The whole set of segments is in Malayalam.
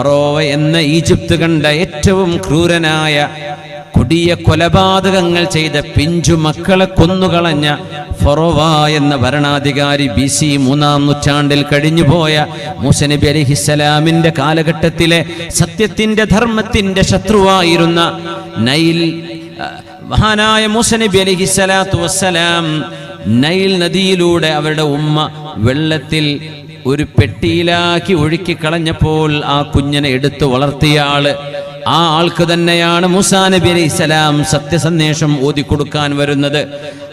ഫറോവ എന്ന ഈജിപ്ത് കണ്ട ഏറ്റവും ക്രൂരനായ കൊടിയ കൊലപാതകങ്ങൾ ചെയ്ത പിഞ്ചു മക്കളെ കൊന്നുകളഞ്ഞ ഫറോവ എന്ന ഭരണാധികാരി ബി സി മൂന്നാം നൂറ്റാണ്ടിൽ കഴിഞ്ഞുപോയ മൂസ നബി അലിഹിസ്സലാമിന്റെ കാലഘട്ടത്തിലെ സത്യത്തിന്റെ ധർമ്മത്തിന്റെ ശത്രുവായിരുന്ന നൈൽ മഹാനായ മൂസ നബി അലിഹിസ്സലാത്തു വസ്സലാം നൈൽ നദിയിലൂടെ അവരുടെ ഉമ്മ വെള്ളത്തിൽ ഒരു പെട്ടിയിലാക്കി ഒഴുക്കി കളഞ്ഞപ്പോൾ ആ കുഞ്ഞിനെ എടുത്തു വളർത്തിയ ആൾ ആ ആൾക്ക് തന്നെയാണ് മുസാ നബി അലൈഹി സ്വലാം സത്യസന്ദേശം ഓതിക്കൊടുക്കാൻ വരുന്നത്.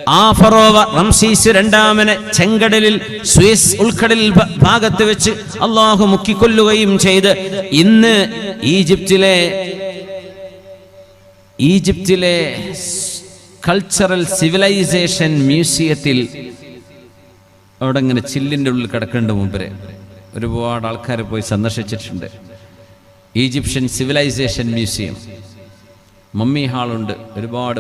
ആ ഫറോവ റംസീസ് രണ്ടാമനെ ചെങ്കടലിൽ സ്വിസ് ഉൾക്കടലിൽ ഭാഗത്ത് വെച്ച് അള്ളാഹു മുക്കിക്കൊല്ലുകയും ചെയ്ത്. ഇന്ന് ഈജിപ്തിലെ ഈജിപ്തിലെ കൾച്ചറൽ സിവിലൈസേഷൻ മ്യൂസിയത്തിൽ അവിടെ ഇങ്ങനെ ചില്ലിന്റെ ഉള്ളിൽ കിടക്കേണ്ട മുമ്പരെ ഒരുപാട് ആൾക്കാരെ പോയി സന്ദർശിച്ചിട്ടുണ്ട്. Egyptian civilisation museum. മമ്മി ഹാളുണ്ട് ഒരുപാട്.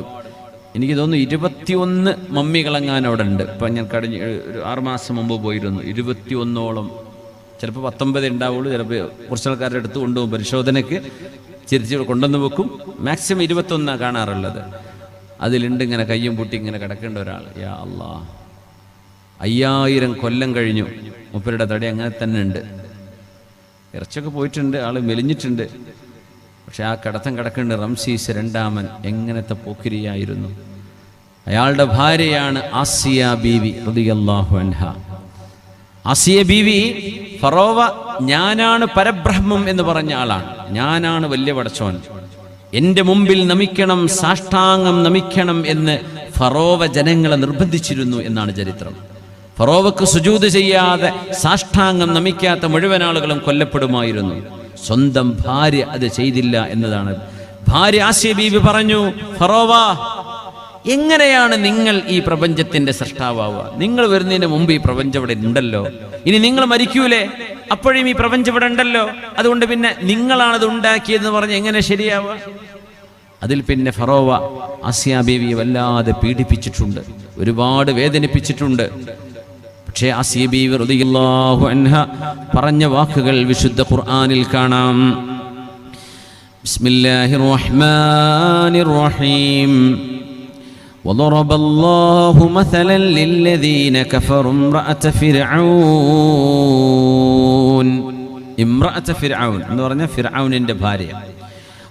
എനിക്ക് തോന്നുന്നു ഇരുപത്തിയൊന്ന് മമ്മികളെങ്ങാൻ അവിടെ ഉണ്ട് ഇപ്പം ഞാൻ കഴിഞ്ഞ ഒരു ആറുമാസം മുമ്പ് പോയിരുന്നു. ഇരുപത്തിയൊന്നോളം. ചിലപ്പോൾ പത്തൊമ്പത് ഉണ്ടാവുള്ളൂ ചിലപ്പോൾ കുറച്ച് ആൾക്കാരുടെ അടുത്ത് കൊണ്ടുപോകും പരിശോധനയ്ക്ക്. ചിരിച്ച് കൊണ്ടുവന്ന് വെക്കും. മാക്സിമം ഇരുപത്തൊന്നാണ് കാണാറുള്ളത്. അതിലുണ്ട് ഇങ്ങനെ കയ്യും പൂട്ടി ഇങ്ങനെ കിടക്കേണ്ട ഒരാൾ. യാ അല്ലാ അയ്യായിരം കൊല്ലം കഴിഞ്ഞു. മുപ്പരുടെ തടി അങ്ങനെ തന്നെ ഉണ്ട്. ഇറച്ചൊക്കെ പോയിട്ടുണ്ട് ആൾ മെലിഞ്ഞിട്ടുണ്ട്. പക്ഷെ ആ കടത്തം കിടക്കേണ്ട റംസീസ് രണ്ടാമൻ എങ്ങനത്തെ പോക്കിരിയായിരുന്നു? അയാളുടെ ഭാര്യയാണ് ആസിയ ബീവി റളിയല്ലാഹു അൻഹ. ആസിയ ബീവി ഫറോവ ഞാനാണ് പരബ്രഹ്മം എന്ന് പറഞ്ഞ ആളാണ്. ഞാനാണ് വലിയ പടച്ചോൻ. എന്റെ മുമ്പിൽ നമിക്കണം സാഷ്ടാംഗം നമിക്കണം എന്ന് ഫറോവ ജനങ്ങളെ നിർബന്ധിച്ചിരുന്നു എന്നാണ് ചരിത്രം. ഫറോവക്ക് സുജൂത് ചെയ്യാതെ സാഷ്ടാംഗം നമിക്കാത്ത മുഴുവൻ ആളുകളും കൊല്ലപ്പെടുമായിരുന്നു. സ്വന്തം ഭാര്യ അത് ചെയ്തില്ല എന്നതാണ്. ഭാര്യ ആസിയ ബീവി പറഞ്ഞു ഫറോവ എങ്ങനെയാണ് നിങ്ങൾ ഈ പ്രപഞ്ചത്തിന്റെ സൃഷ്ടാവുക നിങ്ങൾ വരുന്നതിന് മുമ്പ് ഈ പ്രപഞ്ചം ഇവിടെ ഉണ്ടല്ലോ. ഇനി നിങ്ങൾ മരിക്കൂലേ? അപ്പോഴും ഈ പ്രപഞ്ചം ഇവിടെ ഉണ്ടല്ലോ. അതുകൊണ്ട് പിന്നെ നിങ്ങളാണത് ഉണ്ടാക്കിയതെന്ന് പറഞ്ഞ് എങ്ങനെ ശരിയാവുക? അതിൽ പിന്നെ ഫറോവ ആസിയ ബീവിയെ വല്ലാതെ പീഡിപ്പിച്ചിട്ടുണ്ട്. ഒരുപാട് വേദനിപ്പിച്ചിട്ടുണ്ട്. പക്ഷേ ആസിയ ബീവി റളിയല്ലാഹു അൻഹ പറഞ്ഞ വാക്കുകൾ വിശുദ്ധ ഖുർആനിൽ കാണാം بسم الله الرحمن الرحيم وضرب الله مثلا للذين كفروا امرأة فرعون امرأة فرعون എന്ന് പറഞ്ഞ ഫിർഔനിന്റെ ഭാര്യ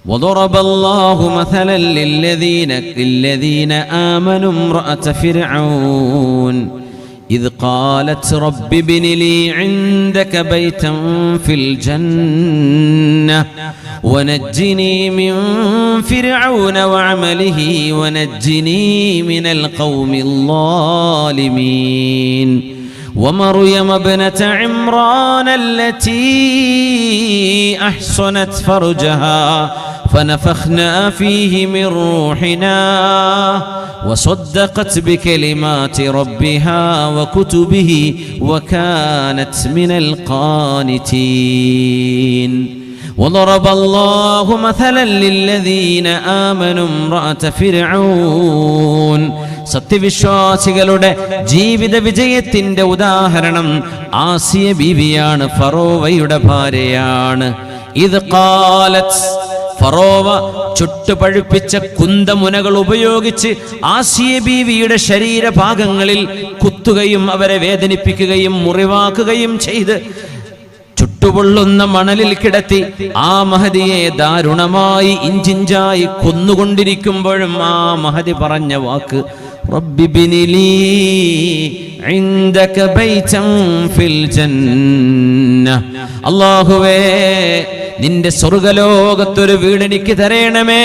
وضرب الله مثلا للذين للذين آمنوا امرأة فرعون إذ قالت رب ابن لي عندك بيتا في الجنة ونجني من فرعون وعمله ونجني من القوم الظالمين ومريم ابنة عمران التي أحصنت فرجها فنفخنا فيه من روحنا وصدقت بكلمات ربها وكتبه وكانت من القانتين وضرب الله مثلا للذين آمنوا امرأة فرعون സത്യവിശ്വാസികളുടെ ജീവിത വിജയത്തിന്റെ ഉദാഹരണം ആസിയ ബീവിയാണ് ഫറോവയുടെ ഭാര്യയാണ് ഇത് കാലത്ത് ഫറോവ ചുട്ടുപഴുപ്പിച്ച കുന്തമുനകൾ ഉപയോഗിച്ച് ആസിയ ബീവിയുടെ ശരീരഭാഗങ്ങളിൽ കുത്തുകയും അവരെ വേദനിപ്പിക്കുകയും മുറിവാക്കുകയും ചെയ്ത് ചുട്ടുപൊള്ളുന്ന മണലിൽ കിടത്തി ആ മഹതിയെ ദാരുണമായി ഇഞ്ചിഞ്ചായി കൊന്നുകൊണ്ടിരിക്കുമ്പോഴും ആ മഹതി പറഞ്ഞ വാക്ക് رب ابن لي عندك بيتا في الجنة അള്ളാഹുവേ നിന്റെ സ്വർഗലോകത്തൊരു വീട് എനിക്ക് തരേണമേ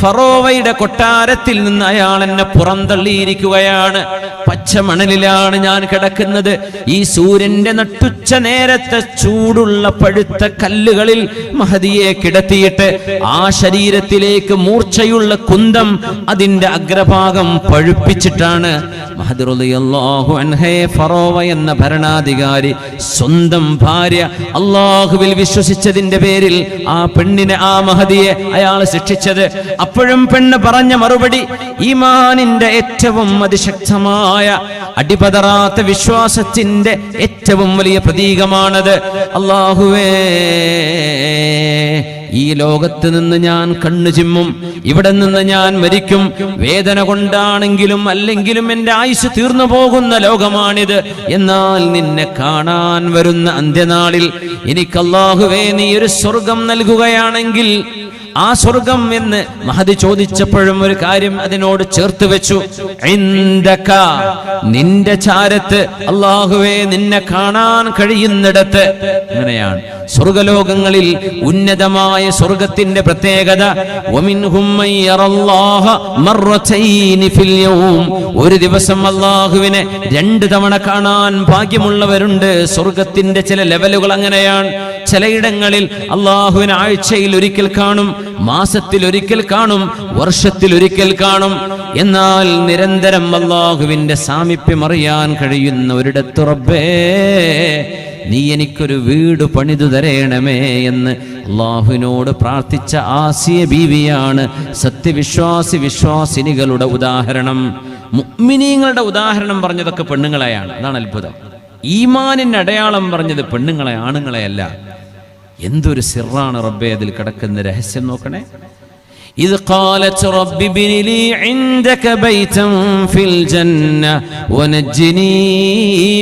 ഫറോവയുടെ കൊട്ടാരത്തിൽ നിന്ന് അയാൾ എന്നെ പുറന്തള്ളിയിരിക്കുകയാണ്. പച്ചമണലിലാണ് ഞാൻ കിടക്കുന്നത്. ഈ സൂര്യന്റെ നട്ടുച്ച നേരത്തെ ചൂടുള്ള പഴുത്ത കല്ലുകളിൽ മഹതിയെ കിടത്തിയിട്ട് ആ ശരീരത്തിലേക്ക് മൂർച്ചയുള്ള കുന്തം അതിന്റെ അഗ്രഭാഗം പഴുപ്പിച്ചിട്ടാണ്. ഫറോവ എന്ന ഭരണാധികാരി സ്വന്തം ഭാര്യ അള്ളാഹുവിൽ വിശ്വസിച്ചതിന്റെ പേരിൽ ആ പെണ്ണിനെ ആ മഹതിയെ അയാൾ ശിക്ഷിച്ചത്. അപ്പോഴും പെണ്ണ് പറഞ്ഞ മറുപടി ഈമാനിന്റെ ഏറ്റവും അതിശക്തമായ അടിപതറാത്ത വിശ്വാസത്തിന്റെ ഏറ്റവും വലിയ പ്രതീകമാണത്. അള്ളാഹുവേ ഈ ലോകത്ത് നിന്ന് ഞാൻ കണ്ണു ചിമ്മും ഇവിടെ നിന്ന് ഞാൻ മരിക്കും. വേദന കൊണ്ടാണെങ്കിലും അല്ലെങ്കിലും എന്റെ ആയുസ് തീർന്നു പോകുന്ന ലോകമാണിത്. എന്നാൽ നിന്നെ കാണാൻ വരുന്ന അന്ത്യനാളിൽ എനിക്കല്ലാഹുവേ നീ ഒരു സ്വർഗം നൽകുകയാണെങ്കിൽ ആ സ്വർഗം എന്ന് മഹതി ചോദിച്ചപ്പോഴും ഒരു കാര്യം അതിനോട് ചേർത്ത് വെച്ചു. നിന്റെ ചാരത്ത് അള്ളാഹുവെ നിന്നെ കാണാൻ കഴിയുന്നിടത്ത്. അങ്ങനെയാണ്. സ്വർഗലോകങ്ങളിൽ ഉന്നതമായ സ്വർഗത്തിന്റെ പ്രത്യേകത. ഒരു ദിവസം അള്ളാഹുവിനെ രണ്ട് തവണ കാണാൻ ഭാഗ്യമുള്ളവരുണ്ട്. സ്വർഗത്തിന്റെ ചില ലെവലുകൾ അങ്ങനെയാണ്. ചിലയിടങ്ങളിൽ അള്ളാഹുവിനെ ആഴ്ചയിൽ ഒരിക്കൽ കാണും മാസത്തിൽ ഒരിക്കൽ കാണും വർഷത്തിൽ ഒരിക്കൽ കാണും. എന്നാൽ നിരന്തരം അള്ളാഹുവിന്റെ സാമീപ്യം അറിയാൻ കഴിയുന്ന ഒരിടത്ത് റബ്ബേ നീ എനിക്കൊരു വീട് പണിതു തരേണമേ എന്ന് അള്ളാഹുവിനോട് പ്രാർത്ഥിച്ച ആസിയ ബീവിയാണ് സത്യവിശ്വാസി വിശ്വാസിനികളുടെ ഉദാഹരണം. മുഗ്മിനീങ്ങളുടെ ഉദാഹരണം പറഞ്ഞതൊക്കെ പെണ്ണുങ്ങളെയാണ്. അതാണ് അത്ഭുതം. ഈമാനിന്റെ അടയാളം പറഞ്ഞത് പെണ്ണുങ്ങളെ ആണുങ്ങളെയല്ല എന്തൊരു സിറാണ് റബ്ബെ അതിൽ കിടക്കുന്ന രഹസ്യം നോക്കണേ إذ قالت رب ابن لي عندك بيتا في الجنة ونجني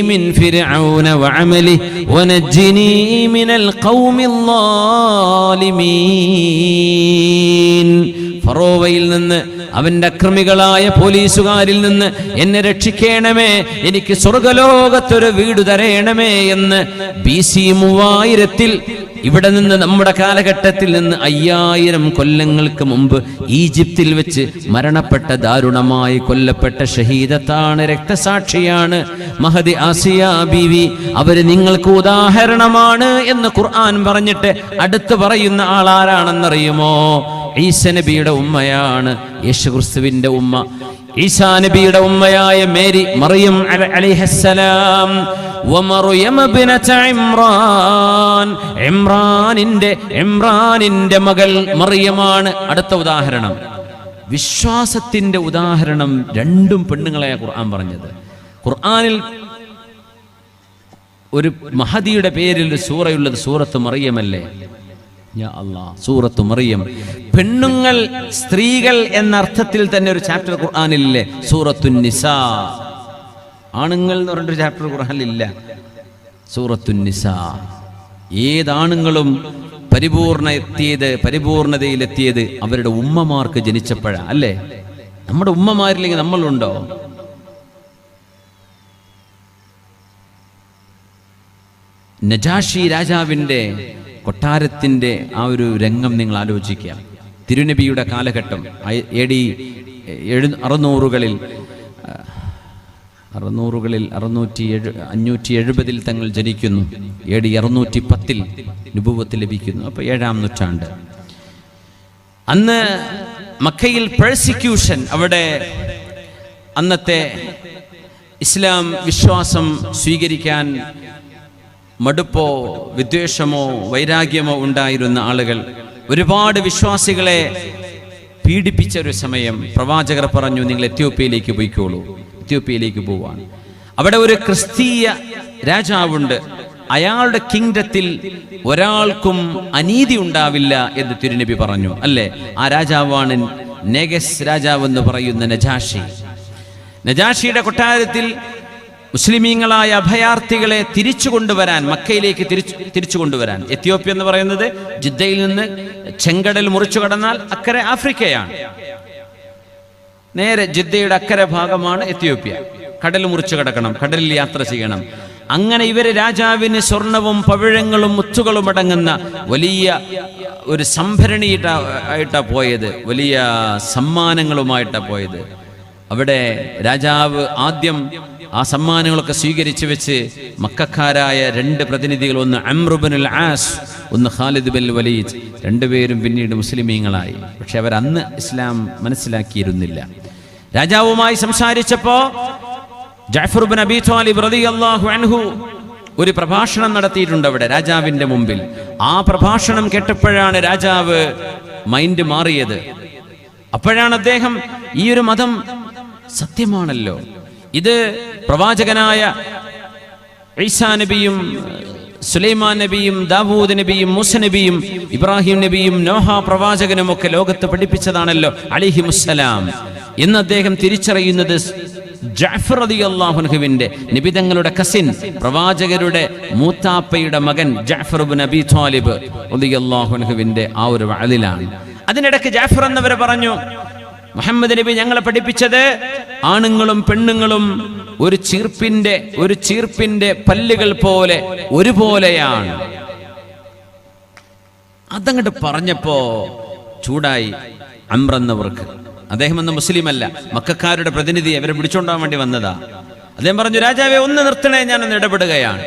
من فرعون وعمله ونجني من القوم الظالمين ഫറോവയിൽ നിന്ന് അവന്റെ അക്രമികളായ പോലീസുകാരിൽ നിന്ന് എന്നെ രക്ഷിക്കണമേ എനിക്ക് സ്വർഗലോകത്തൊരു വീട് തരയണമേ എന്ന് ബി സി മൂവായിരത്തിൽ ഇവിടെ നിന്ന് നമ്മുടെ കാലഘട്ടത്തിൽ നിന്ന് അയ്യായിരം കൊല്ലങ്ങൾക്ക് മുമ്പ് ഈജിപ്തിൽ വെച്ച് മരണപ്പെട്ട ദാരുണമായി കൊല്ലപ്പെട്ട ഷഹീദത്താണ് രക്തസാക്ഷിയാണ്. മഹദി ആസിയ ബീവി അവർ നിങ്ങൾക്ക് ഉദാഹരണമാണ് എന്ന് ഖുർആൻ പറഞ്ഞിട്ട് അടുത്ത് പറയുന്ന ആളാരാണെന്നറിയുമോ? ഈസ നബിയുടെ ഉമ്മയാണ് യേശുക്രിസ്തുവിന്റെ ഉമ്മ. ഈസാ നബിയുടെ ഉമ്മയായ മേരി മറിയം അലിഹസ്സലാം ഇമ്രാനിന്റെ ഇമ്രാനിന്റെ മകൾ മറിയമാണ് അടുത്ത ഉദാഹരണം. വിശ്വാസത്തിന്റെ ഉദാഹരണം രണ്ടും പെണ്ണുങ്ങളെ ഖുർആൻ പറഞ്ഞത്. ഖുർആനിൽ ഒരു മഹദിയുടെ പേരിൽ സൂറയുള്ളത് സൂറത്ത് മറിയമല്ലേ? സൂറത്ത് മറിയം. പെണ്ണുങ്ങൾ സ്ത്രീകൾ എന്ന അർത്ഥത്തിൽ തന്നെ ഒരു ചാപ്റ്റർ ഖുർആാനില്ലേ? സൂറത്തു നിസ ആണുങ്ങൾ എന്ന് പറഞ്ഞൊരു ചാപ്റ്റർ ഖുർആനിലില്ല. സൂറത്തു നിസ ഏതാണുങ്ങളും പരിപൂർണ എത്തിയത് പരിപൂർണതയിലെത്തിയത് അവരുടെ ഉമ്മമാർക്ക് ജനിച്ചപ്പോഴാ അല്ലേ? നമ്മുടെ ഉമ്മമാരില്ലെങ്കിൽ നമ്മളുണ്ടോ? നജാഷി രാജാവിന്റെ കൊട്ടാരത്തിന്റെ ആ ഒരു രംഗം നിങ്ങൾ ആലോചിക്കുക. തിരുനബിയുടെ കാലഘട്ടം എ ഡി എഴു അറുന്നൂറുകളിൽ അറുന്നൂറുകളിൽ അറുന്നൂറ്റി എഴു അഞ്ഞൂറ്റി എഴുപതിൽ തങ്ങൾ ജനിക്കുന്നു. എ ഡി അറുന്നൂറ്റി പത്തിൽ നുപൂവത്ത് ലഭിക്കുന്നു. അപ്പോൾ ഏഴാം നൂറ്റാണ്ട്. അന്ന് മക്കയിൽ പ്രോസിക്യൂഷൻ അവിടെ അന്നത്തെ ഇസ്ലാം വിശ്വാസം സ്വീകരിക്കാൻ മടുപ്പോ വിദ്വേഷമോ വൈരാഗ്യമോ ഉണ്ടായിരുന്ന ആളുകൾ ഒരുപാട് വിശ്വാസികളെ പീഡിപ്പിച്ച ഒരു സമയം പ്രവാചകർ പറഞ്ഞു നിങ്ങൾ എത്യോപ്യയിലേക്ക് പോയിക്കോളൂ എത്യോപ്യയിലേക്ക് പോവാണ്. അവിടെ ഒരു ക്രിസ്തീയ രാജാവുണ്ട്. അയാളുടെ കിങ്ഡത്തിൽ ഒരാൾക്കും അനീതി ഉണ്ടാവില്ല എന്ന് തിരുനബി പറഞ്ഞു അല്ലേ? ആ രാജാവാണ് നെഗസ് രാജാവ് എന്ന് പറയുന്ന നജാഷി. നജാഷിയുടെ കൊട്ടാരത്തിൽ മുസ്ലിമീങ്ങളായ അഭയാർത്ഥികളെ തിരിച്ചു കൊണ്ടുവരാൻ മക്കയിലേക്ക് തിരിച്ചു തിരിച്ചു കൊണ്ടുവരാൻ. എത്യോപ്യ എന്ന് പറയുന്നത് ജിദ്ദയിൽ നിന്ന് ചെങ്കടൽ മുറിച്ചു കടന്നാൽ അക്കരെ ആഫ്രിക്കയാണ്. നേരെ ജിദ്ദയുടെ അക്കരെ ഭാഗമാണ് എത്യോപ്യ. കടൽ മുറിച്ചു കടക്കണം കടലിൽ യാത്ര ചെയ്യണം. അങ്ങനെ ഇവർ രാജാവിന് സ്വർണവും പവിഴങ്ങളും മുത്തുകളും അടങ്ങുന്ന വലിയ ഒരു സംഭരണിയിട്ട ആയിട്ടാ പോയത്. വലിയ സമ്മാനങ്ങളുമായിട്ടാ പോയത്. അവിടെ രാജാവ് ആദ്യം ആ സമ്മാനങ്ങളൊക്കെ സ്വീകരിച്ചു വെച്ച് മക്കാരായ രണ്ട് പ്രതിനിധികൾ ഒന്ന് അമ്രുബനുൽ ആസ് ഒന്ന് ഖാലിദ് ബിൻ വലീദ് രണ്ടുപേരും പിന്നീട് മുസ്ലിമീങ്ങളായി. പക്ഷെ അവർ അന്ന് ഇസ്ലാം മനസ്സിലാക്കിയിരുന്നില്ല. രാജാവുമായി സംസാരിച്ചപ്പോ ജാഫർ ബിൻ അബി അൻഹു ഒരു പ്രഭാഷണം നടത്തിയിട്ടുണ്ട് അവിടെ രാജാവിന്റെ മുമ്പിൽ. ആ പ്രഭാഷണം കേട്ടപ്പോഴാണ് രാജാവ് മൈൻഡ് മാറിയത്. അപ്പോഴാണ് അദ്ദേഹം ഈ ഒരു മതം സത്യമാണല്ലോ. ഇത് പ്രവാചകനായ ഈസാ നബിയും സുലൈമാൻ നബിയും ദാവൂദ് നബിയും മൂസ നബിയും ഇബ്രാഹിം നബിയും നോഹ പ്രവാചകനും ഒക്കെ ലോകത്ത് പഠിപ്പിച്ചതാണല്ലോ അലിഹി മുസ്സലാം എന്ന് അദ്ദേഹം തിരിച്ചറിയുന്നത് ജാഫർ അലി അള്ളാഹുൻഹുവിന്റെ നിബിതങ്ങളുടെ കസിൻ പ്രവാചകരുടെ മൂത്താപ്പയുടെ മകൻ ജാഫർ നബി അബി ത്വാലിബ് അലി അള്ളാഹുൻഹുവിന്റെ ആ ഒരു വഴലിലാണ് അതിനിടയ്ക്ക് ജാഫർ എന്നവരെ പറഞ്ഞു മുഹമ്മദ് നബി ഞങ്ങളെ പഠിപ്പിച്ചത് ആണുങ്ങളും പെണ്ണുങ്ങളും ഒരു ചീർപ്പിന്റെ ഒരു ചീർപ്പിന്റെ പല്ലുകൾ പോലെ ഒരുപോലെയാണ്. അതങ്ങോട്ട് പറഞ്ഞപ്പോ ചൂടായി അമ്രന്നവർക്ക്. അദ്ദേഹം എന്ന മുസ്ലിം അല്ല മക്കാരുടെ പ്രതിനിധി അവരെ പിടിച്ചോണ്ടാൻ വേണ്ടി വന്നതാ. അദ്ദേഹം പറഞ്ഞു രാജാവെ ഒന്ന് നിർത്തണേ ഞാൻ ഒന്ന് ഇടപെടുകയാണ്.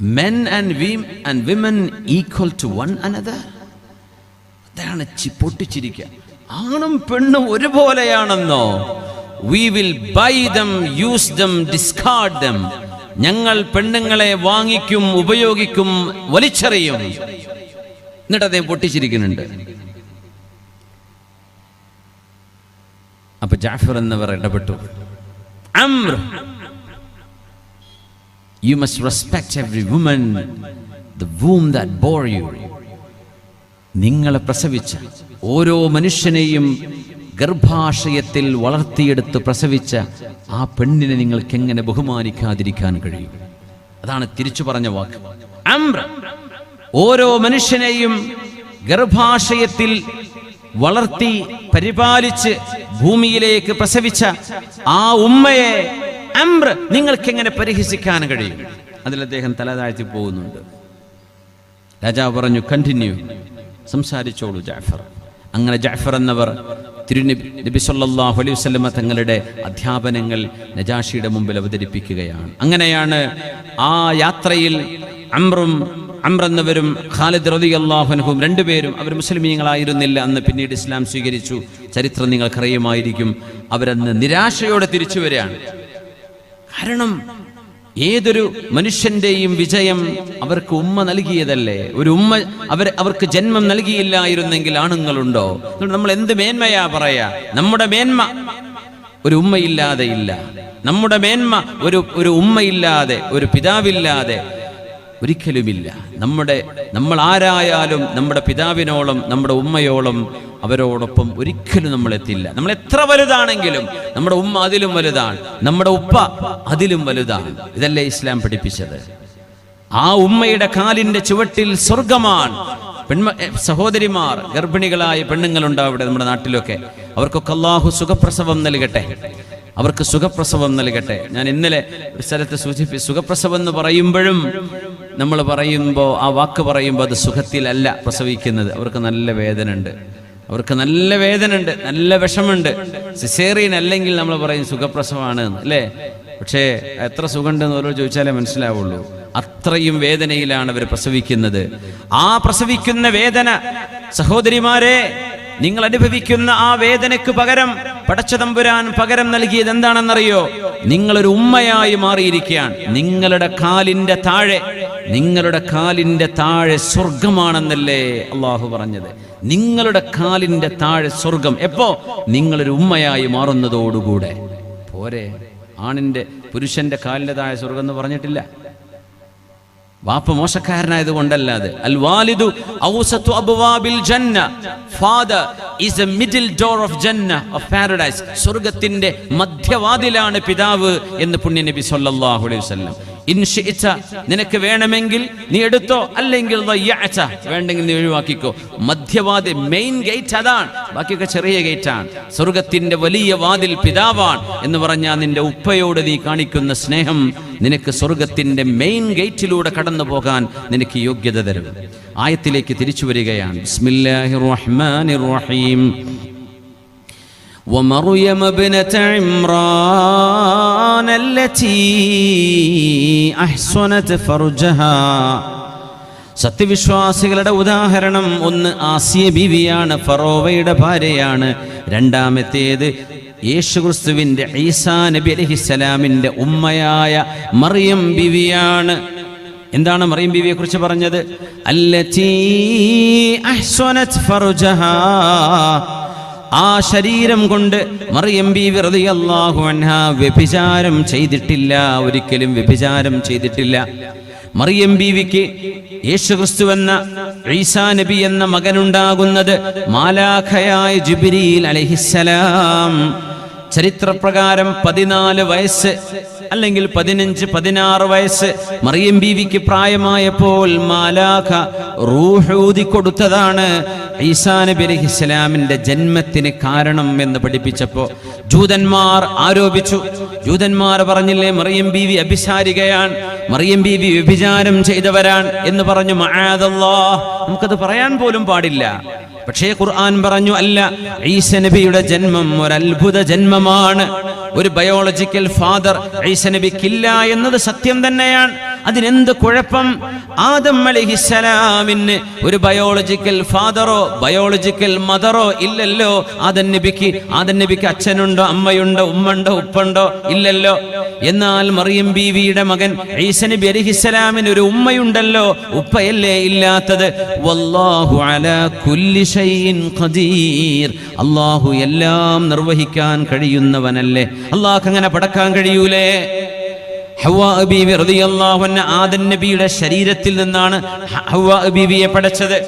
Men and വീം and women equal to one another അതാണ് പൊട്ടിച്ചിരിക്കുക ആണും പെണ്ണും ഒരുപോലെയാണെന്നോ? We will buy them use them discard them ഞങ്ങൾ പെണ്ണുങ്ങളെ വാങ്ങിക്കും ഉപയോഗിക്കും വലിച്ചെറിയും. എന്നിട്ട് അദ്ദേഹം പൊട്ടിച്ചിരിക്കുന്നുണ്ട്. അപ്പൊ ജാഫർ എന്നവർ ഇടപെട്ടു. You must respect every woman the womb that bore you നിങ്ങളെ പ്രസവിച്ച ഓരോ മനുഷ്യനെയും ഗർഭാശയത്തിൽ വളർത്തിയെടുത്ത് പ്രസവിച്ച ആ പെണ്ണിനെ നിങ്ങൾക്ക് എങ്ങനെ ബഹുമാനിക്കാതിരിക്കാൻ കഴിയും? അതാണ് തിരിച്ചു പറഞ്ഞ വാക്ക്. ഓരോ മനുഷ്യനെയും ഗർഭാശയത്തിൽ വളർത്തി പരിപാലിച്ച് ഭൂമിയിലേക്ക് പ്രസവിച്ച ആ ഉമ്മയെ അമ്ര നിങ്ങൾക്ക് എങ്ങനെ പരിഹസിക്കാൻ കഴിയും? അതിൽ അദ്ദേഹം തലതാഴ്ത്തി പോകുന്നുണ്ട്. രാജാവ് പറഞ്ഞു കണ്ടിന്യൂ സംസാരിച്ചോളൂ ജാഫർ. അങ്ങനെ ജാഫർ എന്നവർ തിരുനബി നബി സല്ലല്ലാഹു അലൈഹി വസല്ലമ തങ്ങളുടെ അധ്യാപനങ്ങൾ നജാഷിയുടെ മുമ്പിൽ അവതരിപ്പിക്കുകയാണ്. അങ്ങനെയാണ് ആ യാത്രയിൽ അമ്രും അമ്രെന്നവരും ഖാലിദ് റതി അള്ളാഹുനഹും രണ്ടുപേരും അവർ മുസ്ലിമീങ്ങളായിരുന്നില്ല അന്ന് പിന്നീട് ഇസ്ലാം സ്വീകരിച്ചു. ചരിത്രം നിങ്ങൾക്കറിയുമായിരിക്കും. അവരന്ന് നിരാശയോടെ തിരിച്ചു വരികയാണ്. കാരണം ഏതൊരു മനുഷ്യന്റെയും വിജയം അവർക്ക് ഉമ്മ നൽകിയതല്ലേ? ഒരു ഉമ്മ അവർ അവർക്ക് ജന്മം നൽകിയില്ലായിരുന്നെങ്കിൽ ആണുങ്ങളുണ്ടോ? നമ്മൾ എന്ത് മേന്മയാ പറയാ? നമ്മുടെ മേന്മ ഒരു ഉമ്മയില്ലാതെ ഇല്ല. നമ്മുടെ മേന്മ ഒരു ഒരു ഉമ്മയില്ലാതെ ഒരു പിതാവില്ലാതെ ഒരിക്കലുമില്ല. നമ്മുടെ നമ്മൾ ആരായാലും നമ്മുടെ പിതാവിനോളം നമ്മുടെ ഉമ്മയോളം അവരോടൊപ്പം ഒരിക്കലും നമ്മൾ എത്തില്ല. നമ്മൾ എത്ര വലുതാണെങ്കിലും നമ്മുടെ ഉമ്മ അതിലും വലുതാണ്. നമ്മുടെ ഉപ്പ അതിലും വലുതാണ്. ഇതല്ലേ ഇസ്ലാം പഠിപ്പിച്ചത്. ആ ഉമ്മയുടെ കാലിന്റെ ചുവട്ടിൽ സ്വർഗമാണ്. പെൺമ സഹോദരിമാർ ഗർഭിണികളായ പെണ്ണുങ്ങളുണ്ടാവും ഇവിടെ നമ്മുടെ നാട്ടിലൊക്കെ. അവർക്കൊക്കെ അള്ളാഹു സുഖപ്രസവം നൽകട്ടെ. അവർക്ക് സുഖപ്രസവം നൽകട്ടെ. ഞാൻ ഇന്നലെ ഒരു സ്ഥലത്ത് സൂചിപ്പി സുഖപ്രസവം എന്ന് പറയുമ്പോഴും നമ്മൾ പറയുമ്പോൾ ആ വാക്ക് പറയുമ്പോൾ അത് സുഖത്തിലല്ല പ്രസവിക്കുന്നത്. അവർക്ക് നല്ല വേദന ഉണ്ട് അവർക്ക് നല്ല വേദന ഉണ്ട് നല്ല വിഷമുണ്ട് സിസേറിയൻ അല്ലെങ്കിൽ നമ്മൾ പറയും സുഖപ്രസവമാണ് അല്ലേ? പക്ഷേ എത്ര സുഖമുണ്ടെന്ന് ഓരോ ചോദിച്ചാലേ മനസ്സിലാവുള്ളൂ. അത്രയും വേദനയിലാണ് അവർ പ്രസവിക്കുന്നത്. ആ പ്രസവിക്കുന്ന വേദന സഹോദരിമാരെ നിങ്ങൾ അനുഭവിക്കുന്ന ആ വേദനയ്ക്ക് പകരം പടച്ചതമ്പുരാൻ പകരം നൽകിയത് എന്താണെന്നറിയോ? നിങ്ങളൊരു ഉമ്മയായി മാറിയിരിക്കുകയാണ്. നിങ്ങളുടെ കാലിന്റെ താഴെ നിങ്ങളുടെ കാലിന്റെ താഴെ സ്വർഗമാണെന്നല്ലേ അള്ളാഹു പറഞ്ഞത്. നിങ്ങളുടെ കാലിന്റെ താഴെ സ്വർഗം എപ്പോ? നിങ്ങളൊരു ഉമ്മയായി മാറുന്നതോടുകൂടെ. പോരെ. ആണിന്റെ പുരുഷന്റെ കാലിന്റെ താഴെ സ്വർഗം എന്ന് പറഞ്ഞിട്ടില്ല. വാപ്പ മോശക്കാരനായത് കൊണ്ടല്ലാതെ അൽ വാലിദു ജന്ന. Is a middle door of ജന്ന ഓഫ് പാരഡൈസ് സ്വർഗത്തിന്റെ മധ്യവാതിലാണ് പിതാവ് എന്ന് പുണ്യ നബി സല്ലല്ലാഹു അലൈഹി വസല്ലം. ഇൻഷിച്ച നിനക്ക് വേണമെങ്കിൽ നീ എടുത്തോ അല്ലെങ്കിൽ വേണ്ടെങ്കിൽ നീ ഒഴിവാക്കിക്കോ. മധ്യവാദി മെയിൻ ഗേറ്റ് അതാണ്. ബാക്കിയൊക്കെ ചെറിയ ഗേറ്റാണ് സ്വർഗത്തിന്റെ വലിയ വാതിൽ പിതാവാണ് എന്ന് പറഞ്ഞാൽ നിന്റെ ഉപ്പയോട് നീ കാണിക്കുന്ന സ്നേഹം നിനക്ക് സ്വർഗത്തിന്റെ മെയിൻ ഗേറ്റിലൂടെ കടന്നു പോകാൻ നിനക്ക് യോഗ്യത തരും. ആയത്തിലേക്ക് തിരിച്ചു വരികയാണ്. ബിസ്മില്ലാഹിർ റഹ്മാനിർ റഹീം. ومريم ابنة عمران التي أحصنت فرجها സത്യവിശ്വാസികളുടെ ഉദാഹരണം ഒന്ന് ആസിയ ബീവിയാണ് ഫറോവയുടെ ഭാര്യയാണ് രണ്ടാമത്തേത് യേശുക്രിസ്തുവിന്റെ ഈസാ നബി അലഹിസ്സലാമിന്റെ ഉമ്മയായ മറിയം ബിവിയാണ് എന്താണ് മറിയം ബീവിയെ കുറിച്ച് പറഞ്ഞത് അല്ലതീ അഹ്സനത് ഫർജഹാ ആ ശരീരം കൊണ്ട് മറിയം ബി റളിയല്ലാഹു അൻഹ വ്യഭിചാരം ചെയ്തിട്ടില്ല ഒരിക്കലും വ്യഭിചാരം ചെയ്തിട്ടില്ല. മറിയം ബീവിക്ക് യേശുക്രിസ്തു എന്ന ഈസാ നബി എന്ന മകനുണ്ടാകുന്നത് മാലാഖയായ ജിബ്രീൽ അലഹിസലാം ചരിത്രപ്രകാരം പതിനാല് വയസ്സ് അല്ലെങ്കിൽ പതിനഞ്ച് പതിനാറ് വയസ്സ് മറിയം ബീവിക്ക് പ്രായമായപ്പോൾ മാലാഖ റൂഹൂതി കൊടുത്തതാണ്. ഈസാ നബി അലഹി ഇസ്ലാമിന്റെ ജന്മത്തിന് കാരണം എന്ന് പഠിപ്പിച്ചപ്പോ ജൂതന്മാർ ആരോപിച്ചു. ജൂതന്മാർ പറഞ്ഞില്ലേ മറിയം ബീവി അഭിസാരികയാണ് മറിയം ബീവി വ്യഭിചാരം ചെയ്തവരാണ് എന്ന് പറഞ്ഞു മആദല്ലാ നമുക്കത് പറയാൻ പോലും പാടില്ല. പക്ഷേ ഖുർആൻ പറഞ്ഞു അല്ല ഈസ നബിയുടെ ജന്മം ഒരു അത്ഭുത ജന്മമാണ്. ഒരു ബയോളജിക്കൽ ഫാദർ ഈസ നബിക്കില്ല എന്നത് സത്യം തന്നെയാണ്. അതിനെന്ത് കുഴപ്പം? ആദം അലിഹിസലാമിന് ഒരു ബയോളജിക്കൽ ഫാദറോ ബയോളജിക്കൽ മദറോ ഇല്ലല്ലോ? ആദൻ നബിക്ക് ആദൻ നബിക്ക് അച്ഛനുണ്ടോ അമ്മയുണ്ടോ ഉമ്മണ്ടോ ഉപ്പുണ്ടോ ഇല്ലല്ലോ? എന്നാൽ മറിയം ബീവിയുടെ മകൻ ഈസ നബി അലിഹിസലാമിന് ഒരു ഉമ്മയുണ്ടല്ലോ? ഉപ്പയല്ലേ ഇല്ലാത്തത്? വല്ലാഹു അലാ കുല്ലി ഖദീർ. എല്ലാം നിർവഹിക്കാൻ കഴിയുന്നവനല്ലേ? അള്ളാഹ് അങ്ങനെ പടക്കാൻ കഴിയൂലേ? ആദൻ നബിയുടെ ശരീരത്തിൽ നിന്നാണ് ഹവ്വാ ബീവിയെ പടച്ചത്.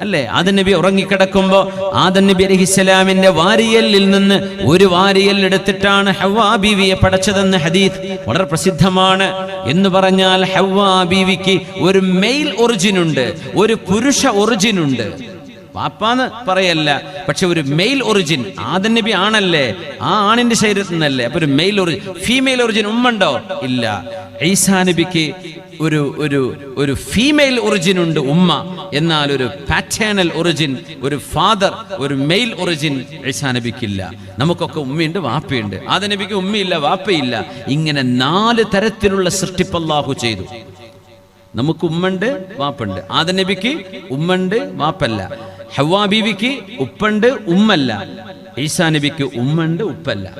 അല്ലേ? ആദൻ നബി ഉറങ്ങിക്കിടക്കുമ്പോ ആദൻ നബി അലഹിസ്സലാമിന്റെ വാരിയലിൽ നിന്ന് ഒരു വാരിയൽ എടുത്തിട്ടാണ് ഹവ്വാ ബീവിയെ പടച്ചതെന്ന് ഹദീദ് വളരെ പ്രസിദ്ധമാണ്. എന്ന് പറഞ്ഞാൽ ഹവാ ബീവിക്ക് ഒരു മെയിൽ ഒറിജിൻ ഉണ്ട് ഒരു പുരുഷ ഒറിജിൻ ഉണ്ട്. പാപ്പാന്ന് പറയല്ല. പക്ഷെ ഒരു മെയിൽ ഒറിജിൻ ആദൻ നബി ആണല്ലേ? ആ ആണിന്റെ ശരീരത്തിൽ നിന്നല്ലേ. അപ്പൊ ഒരു മെയിൽ ഒറിജിൻ ഫീമെയിൽ ഒറിജിൻ ഉമ്മണ്ടോ? ഇല്ല. ഈസാ നബിക്ക് ഒരു ഒരു ഒരു ഫീമെയിൽ ഒറിജിൻ ഉണ്ട് ഉമ്മ. എന്നാൽ ഒരു പാറ്റേണൽ ഒറിജിൻ ഒരു ഫാദർ ഒരു മെയിൽ ഒറിജിൻ ഈസാ നബിക്കില്ല. നമുക്കൊക്കെ ഉമ്മയുണ്ട് വാപ്പയുണ്ട്. ആദൻ നബിക്ക് ഉമ്മയില്ല വാപ്പയില്ല. ഇങ്ങനെ നാല് തരത്തിലുള്ള സൃഷ്ടിപ്പല്ലാഹു ചെയ്തു. നമുക്ക് ഉമ്മണ്ട് വാപ്പുണ്ട്. ആദ നബിക്ക് ഉമ്മണ്ട് വാപ്പല്ല. ഹവാ ബീവിക്ക് ഉപ്പുണ്ട് ഉമ്മല്ല. ഈസാ നബിക്ക് ഉമ്മണ്ട് ഉപ്പല്ല.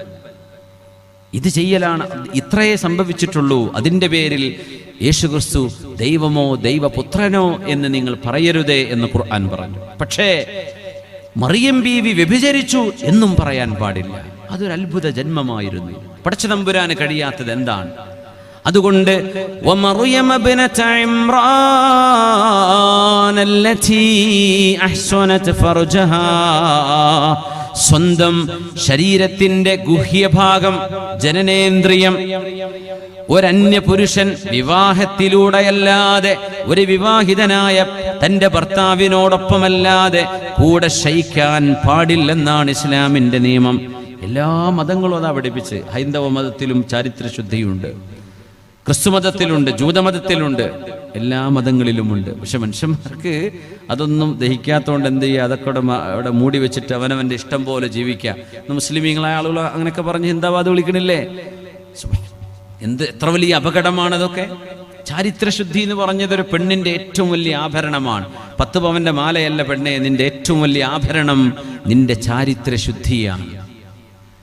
ഇത് ചെയ്യലാണ് ഇത്രയേ സംഭവിച്ചിട്ടുള്ളൂ. അതിന്റെ പേരിൽ യേശുക്രിസ്തു ദൈവമോ ദൈവപുത്രനോ എന്ന് നിങ്ങൾ പറയരുതേ എന്ന് ഖുർആൻ പറഞ്ഞു. പക്ഷേ മറിയം ബീവി വ്യഭിചരിച്ചു എന്നും പറയാൻ പാടില്ല. അതൊരു ജന്മമായിരുന്നു. പടച്ച നമ്പുരാന് കഴിയാത്തത് എന്താണ്? അതുകൊണ്ട് സ്വന്തം ശരീരത്തിന്റെ ഗുഹ്യഭാഗം ജനനേന്ദ്രിയം. ഒരന്യ പുരുഷൻ വിവാഹത്തിലൂടെയല്ലാതെ ഒരു വിവാഹിതനായ തന്റെ ഭർത്താവിനോടൊപ്പമല്ലാതെ കൂടെ ശയിക്കാൻ പാടില്ലെന്നാണ് ഇസ്ലാമിന്റെ നിയമം. എല്ലാ മതങ്ങളും അതാ പഠിപ്പിച്ച് ഹൈന്ദവ മതത്തിലും ചാരിത്രശുദ്ധിയുണ്ട്. ക്രിസ്തുമതത്തിലുണ്ട് ജൂതമതത്തിലുണ്ട് എല്ലാ മതങ്ങളിലുമുണ്ട്. പക്ഷെ മനുഷ്യന്മാർക്ക് അതൊന്നും ദഹിക്കാത്തതുകൊണ്ട് എന്ത് ചെയ്യുക? അതൊക്കെ അവിടെ മൂടി വെച്ചിട്ട് അവനവന്റെ ഇഷ്ടം പോലെ ജീവിക്കുക. മുസ്ലിമീങ്ങളായ ആളുകൾ അങ്ങനെയൊക്കെ പറഞ്ഞ് ഹിന്ദാബാദ് വിളിക്കണില്ലേ? എന്ത് എത്ര വലിയ അപകടമാണതൊക്കെ ചാരിത്രശുദ്ധി എന്ന് പറഞ്ഞത് ഒരു പെണ്ണിന്റെ ഏറ്റവും വലിയ ആഭരണമാണ്. പത്ത് പവന്റെ മാലയല്ല പെണ്ണെ നിന്റെ ഏറ്റവും വലിയ ആഭരണം നിന്റെ ചാരിത്രശുദ്ധിയാണ്.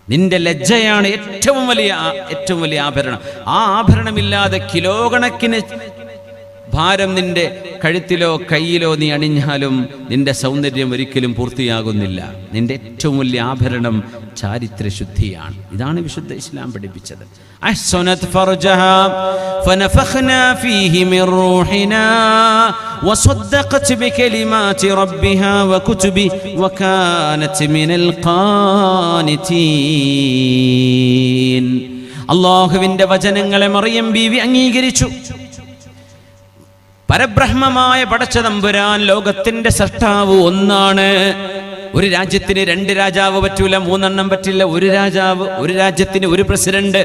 നിന്റെ ലജ്ജയാണ് ഏറ്റവും വലിയ ഏറ്റവും വലിയ ആഭരണം. ആ ആഭരണമില്ലാതെ കിലോ കണക്കിന് ഭാരം നിന്റെ കഴുത്തിലോ കയ്യിലോ നീ അണിഞ്ഞാലും നിന്റെ സൗന്ദര്യം ഒരിക്കലും പൂർത്തിയാകുന്നില്ല. നിന്റെ ഏറ്റവും വലിയ ആഭരണം ചാരിത്രശുദ്ധിയാണ്. ഇതാണ് വിശുദ്ധ ഇസ്ലാം പഠിപ്പിച്ചത്. അള്ളാഹുവിന്റെ വചനങ്ങളെ മറിയം ബീവി അംഗീകരിച്ചു. പരബ്രഹ്മമായ പടച്ച തമ്പുരാൻ ലോകത്തിന്റെ സൃഷ്ടാവ് ഒന്നാണ്. ഒരു രാജ്യത്തിന് രണ്ട് രാജാവ് പറ്റൂല മൂന്നെണ്ണം പറ്റില്ല ഒരു രാജാവ് ഒരു രാജ്യത്തിന് ഒരു പ്രസിഡന്റ്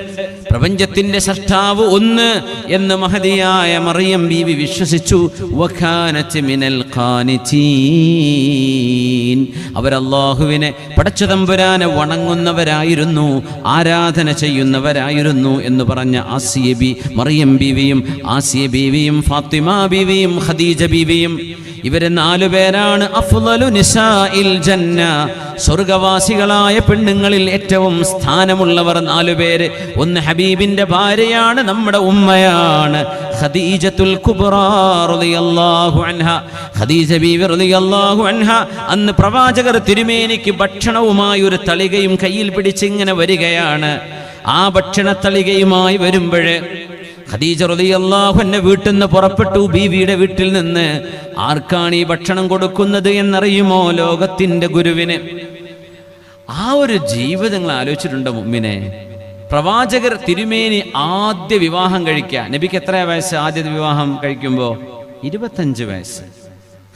പ്രപഞ്ചത്തിന്റെ സൃഷ്ടാവ് ഒന്ന് എന്ന് മഹതിയായ മറിയം ബീവി വിശ്വസിച്ചു മിനൽ. അവരല്ലാഹുവിനെ പടച്ചു തമ്പുരാനെ വണങ്ങുന്നവരായിരുന്നു ആരാധന ചെയ്യുന്നവരായിരുന്നു എന്ന് പറഞ്ഞ ആസിയ ബി മറിയം ബീവിയും ആസിയ ബീവിയും ഫാത്തിമ ബീവിയും ഖദീജ ബീവിയും ഇവർ നാലു പേരാണ്. അഫ്ലലു നിസാഇൽ ജന്ന. സ്വർഗവാസികളായ പെണ്ണുങ്ങളിൽ ഏറ്റവും സ്ഥാനമുള്ളവർ നാലു പേര്. ഒന്ന് ഹബീബിന്റെ ഭാര്യയാണ് നമ്മുടെ ഉമ്മയാണ്. ഖദീജത്തുൽ കുബ്ര റളിയല്ലാഹു അൻഹ. ഖദീജ റളിയല്ലാഹു അൻഹ. അന്ന് പ്രവാചകർ തിരുമേനിക്ക് ഭക്ഷണവുമായി ഒരു തളികയും കയ്യിൽ പിടിച്ചിങ്ങനെ വരികയാണ്. ആ ഭക്ഷണത്തളികയുമായി വരുമ്പോഴേ ഖദീജ റളിയല്ലാഹു അൻഹ വീട്ടിൽ നിന്ന് പുറപ്പെട്ടു. ബീവിയുടെ വീട്ടിൽ നിന്ന് ആർക്കാണ് ഈ ഭക്ഷണം കൊടുക്കുന്നത് എന്നറിയുമോ ലോകത്തിന്റെ ഗുരുവിന്? ആ ഒരു ജീവിതം നിങ്ങൾ ആലോചിച്ചിട്ടുണ്ടോ മുമ്മിനെ? പ്രവാചകർ തിരുമേനി ആദ്യ വിവാഹം കഴിക്കുക നബിക്ക് എത്ര വയസ്സ് ആദ്യ വിവാഹം കഴിക്കുമ്പോൾ ഇരുപത്തഞ്ച് വയസ്സ്.